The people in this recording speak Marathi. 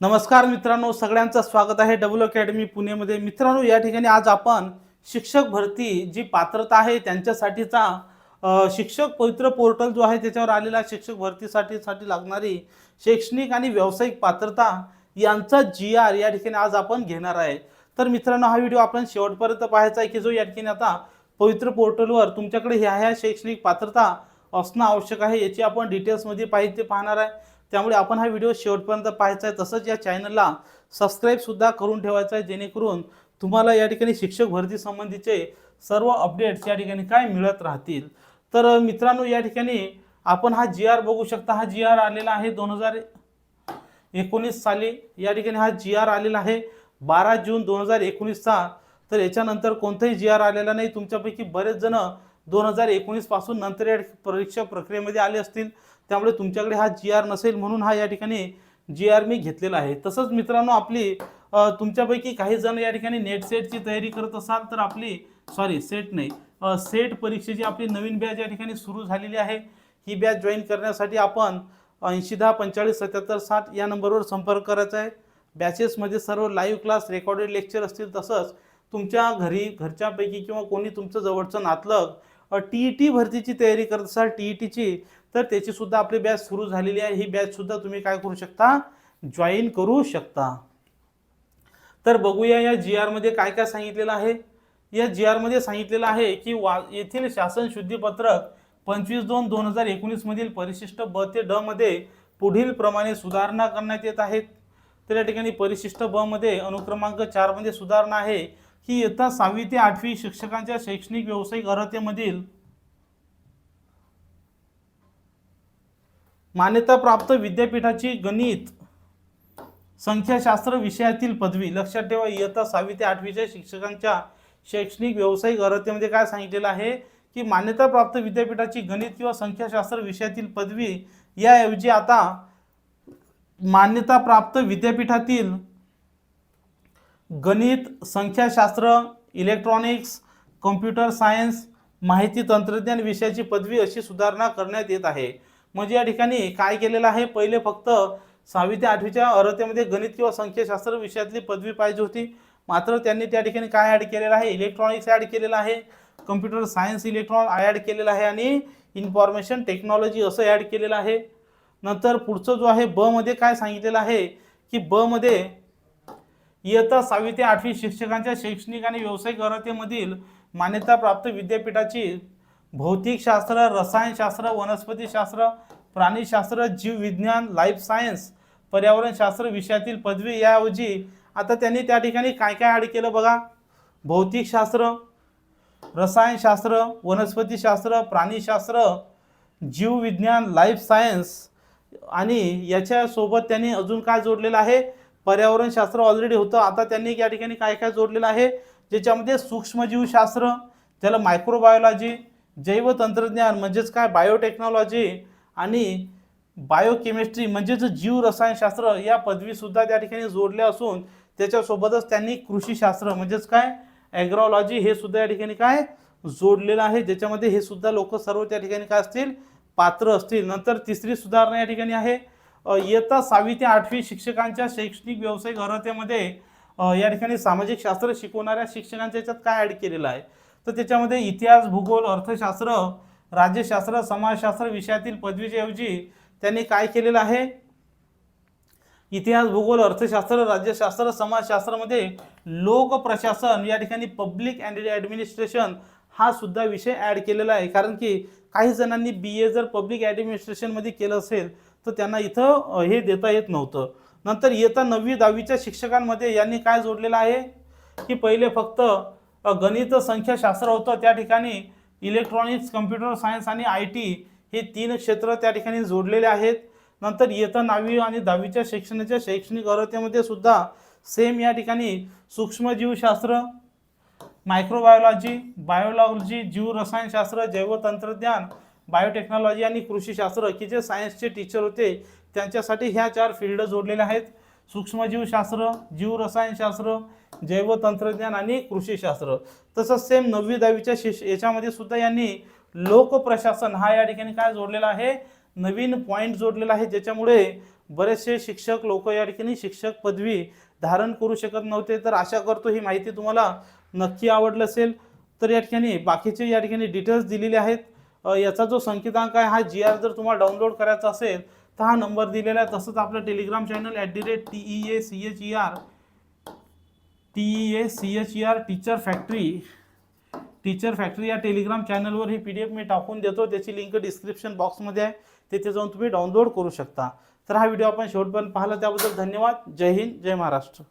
नमस्कार मित्रांनो सगळ्यांचं स्वागत आहे डबल अकॅडमी पुणेमध्ये. मित्रांनो या ठिकाणी आज आपण शिक्षक भरती जी पात्रता आहे त्यांच्यासाठीचा शिक्षक पवित्र पोर्टल जो आहे त्याच्यावर आलेला शिक्षक भरतीसाठी साठी लागणारी शैक्षणिक आणि व्यावसायिक पात्रता यांचा जी आर या ठिकाणी आज आपण घेणार आहे. तर मित्रांनो हा व्हिडिओ आपण शेवटपर्यंत पाहायचा आहे की जो या ठिकाणी आता पवित्र पोर्टलवर तुमच्याकडे ह्या ह्या शैक्षणिक पात्रता असणं आवश्यक आहे याची आपण डिटेल्समध्ये पाहिजे ते पाहणार आहे. त्यामुळे आपण हा व्हिडिओ शेवटपर्यंत पाहायचा आहे. तसंच या चॅनलला सबस्क्राईबसुद्धा करून ठेवायचं आहे जेणेकरून तुम्हाला या ठिकाणी शिक्षक भरती संबंधीचे सर्व अपडेट्स या ठिकाणी काय मिळत राहतील. तर मित्रांनो या ठिकाणी आपण हा जी आर बघू शकता. हा जी आर आलेला आहे दोन हजार एकोणीस साली. या ठिकाणी हा जी आर आलेला आहे बारा जून दोन हजार एकोणीसचा. तर याच्यानंतर कोणताही जी आर आलेला नाही. तुमच्यापैकी बरेच जण दोन हजार एकोणीसपासून नंतर या परीक्षा प्रक्रियेमध्ये आले असतील त्यामुळे तुमच्याकडे हा जी आर नसेल म्हणून हा या ठिकाणी जी आर मी घेतलेला आहे. तसंच मित्रांनो आपली तुमच्यापैकी काही जण या ठिकाणी नेट सेटची तयारी करत असाल तर आपली सॉरी सेट नाही सेट परीक्षेची आपली नवीन बॅच या ठिकाणी सुरू झालेली आहे. ही बॅच जॉईन करण्यासाठी आपण ऐंशी दहा पंचेचाळीस सत्याहत्तर साठ या नंबरवर संपर्क करायचा आहे. बॅचेसमध्ये सर्व लाईव्ह क्लास रेकॉर्डेड लेक्चर असतील तसंच तुमच्या घरी घरच्यापैकी किंवा कोणी तुमचं जवळचं नातलग टी ई टी भरतीची तयारी करत असाल टी ई टीची तर त्याची सुद्धा आपली बॅच सुरू झालेली आहे. ही बॅच सुद्धा तुम्ही काय करू शकता? जॉईन करू शकता. तर बघूया या जी आरमध्ये काय काय सांगितलेलं आहे. या जी आरमध्ये सांगितलेलं आहे की वा येथील शासन शुद्धीपत्रक पंचवीस दोन दोन हजार एकोणीसमधील परिशिष्ट ब ते ड मध्ये पुढील प्रमाणे सुधारणा करण्यात येत आहेत तर या ठिकाणी परिशिष्ट ब मध्ये अनुक्रमांक चारमध्ये सुधारणा आहे. की इयत्ता सहावी ते आठवी शिक्षकांच्या शैक्षणिक व्यावसायिक अर्हतेमधील मान्यताप्राप्त विद्यापीठाची गणित संख्याशास्त्र विषयातील पदवी लक्षात ठेवा इयत्ता सहावी ते आठवीच्या शिक्षकांच्या शैक्षणिक व्यावसायिक अर्हतेमध्ये काय सांगितलेलं आहे? की मान्यताप्राप्त विद्यापीठाची गणित किंवा संख्याशास्त्र विषयातील पदवी याऐवजी आता मान्यताप्राप्त विद्यापीठातील गणित संख्याशास्त्र इलेक्ट्रॉनिक्स कम्प्युटर सायन्स माहिती तंत्रज्ञान विषयाची पदवी अशी सुधारणा करण्यात येत आहे. म्हणजे या ठिकाणी काय केलेलं आहे? पहिले फक्त सहावी ते आठवीच्या अर्हतेमध्ये गणित किंवा संख्याशास्त्र विषयातली पदवी पाहिजे होती. मात्र त्यांनी त्या ठिकाणी काय ॲड केलेलं आहे? इलेक्ट्रॉनिक्स ॲड केलेलं आहे. कम्प्युटर सायन्स इलेक्ट्रॉन ॲड केलेलं आहे आणि इन्फॉर्मेशन टेक्नॉलॉजी असं ॲड केलेलं आहे. नंतर पुढचं जो आहे ब मध्ये काय सांगितलेलं आहे? की ब मध्ये इयत्ता सहावी ते आठवी शिक्षकांच्या शैक्षणिक आणि व्यावसायिक अर्हतेमधील मान्यताप्राप्त विद्यापीठाची भौतिकशास्त्र रसायनशास्त्र वनस्पतीशास्त्र प्राणीशास्त्र जीवविज्ञान लाईफ सायन्स पर्यावरणशास्त्र विषयातील पदवी याऐवजी आता त्यांनी त्या ठिकाणी काय काय ॲड केलं बघा? भौतिकशास्त्र रसायनशास्त्र वनस्पतीशास्त्र प्राणीशास्त्र जीवविज्ञान लाईफ सायन्स आणि याच्यासोबत त्यांनी अजून काय जोडलेलं आहे? पर्यावरणशास्त्र ऑलरेडी होतं. आता त्यांनी या ठिकाणी काय काय जोडलेलं आहे? ज्याच्यामध्ये सूक्ष्मजीवशास्त्र ज्याला मायक्रोबायोलॉजी जैवतंत्रज्ञान म्हणजेच काय? बायोटेक्नॉलॉजी आणि बायोकेमिस्ट्री म्हणजेच जीवरसायनशास्त्र या पदवीसुद्धा त्या ठिकाणी जोडल्या असून त्याच्यासोबतच त्यांनी कृषीशास्त्र म्हणजेच काय? ॲग्रॉलॉजी हे सुद्धा या ठिकाणी काय? जोडलेलं आहे. ज्याच्यामध्ये हे सुद्धा लोक सर्व त्या ठिकाणी काय असतील? पात्र असतील. नंतर तिसरी सुधारणा या ठिकाणी आहे. इयत्ता सहावी ते आठवी शिक्षकांच्या शैक्षणिक व्यावसायिक अर्हतेमध्ये या ठिकाणी सामाजिक शास्त्र शिकवणाऱ्या शिक्षकांच्या याच्यात काय ॲड केलेलं आहे? तर त्याच्यामध्ये इतिहास भूगोल अर्थशास्त्र राज्यशास्त्र समाजशास्त्र विषयातील पदवीच्या ऐवजी त्यांनी काय केलेलं आहे? इतिहास भूगोल अर्थशास्त्र राज्यशास्त्र समाजशास्त्रामध्ये लोकप्रशासन या ठिकाणी पब्लिक अँड ॲडमिनिस्ट्रेशन हा सुद्धा विषय ॲड केलेला आहे. कारण की काही जणांनी बी ए जर पब्लिक ॲडमिनिस्ट्रेशनमध्ये केलं असेल तर त्यांना इथं हे देता येत नव्हतं. नंतर येता नववी दहावीच्या शिक्षकांमध्ये यांनी काय जोडलेलं आहे? की पहिले फक्त गणित संख्याशास्त्र होतं त्या ठिकाणी. इलेक्ट्रॉनिक्स कम्प्युटर सायन्स आणि आय टी हे तीन क्षेत्र त्या ठिकाणी जोडलेले आहेत. नंतर येतं नववी आणि दहावीच्या शिक्षणाच्या शैक्षणिक अर्हतेमध्ये सुद्धा सेम या ठिकाणी सूक्ष्मजीवशास्त्र मायक्रोबायोलॉजी बायोलॉजी जीव रसायनशास्त्र जैवतंत्रज्ञान बायोटेक्नॉलॉजी आणि कृषीशास्त्र की जे सायन्सचे टीचर होते त्यांच्यासाठी ह्या चार फील्ड जोडलेल्या आहेत. सूक्ष्मजीवशास्त्र जीवरसायनशास्त्र जैवतंत्रज्ञान आणि कृषीशास्त्र. तसंच सेम नववी दहावीच्या शिश याच्यामध्ये सुद्धा यांनी लोकप्रशासन हा या ठिकाणी काय जोडलेला आहे? नवीन पॉईंट जोडलेला आहे ज्याच्यामुळे बरेचसे शिक्षक लोक या ठिकाणी शिक्षक पदवी धारण करू शकत नव्हते. तर आशा करतो ही माहिती तुम्हाला नक्की आवडलं असेल. तर या ठिकाणी बाकीचे या ठिकाणी डिटेल्स दिलेले आहेत. याचा जो संकेतांक आहे हा जी आर जर तुम्हाला डाउनलोड करायचा असेल तर हा नंबर दिलेला आहे. तसंच आपलं Telegram channel at the rate T E A C H E R T E A C H E R teacher factory teacher factory या टेलिग्राम चॅनलवर ही पी डी एफ मी टाकून देतो. त्याची लिंक डिस्क्रिप्शन बॉक्समध्ये आहे. तिथे जाऊन तुम्ही डाउनलोड करू शकता. तर हा व्हिडिओ आपण शेवटपर्यंत पाहिला. त्याबद्दल धन्यवाद. जय हिंद जय महाराष्ट्र.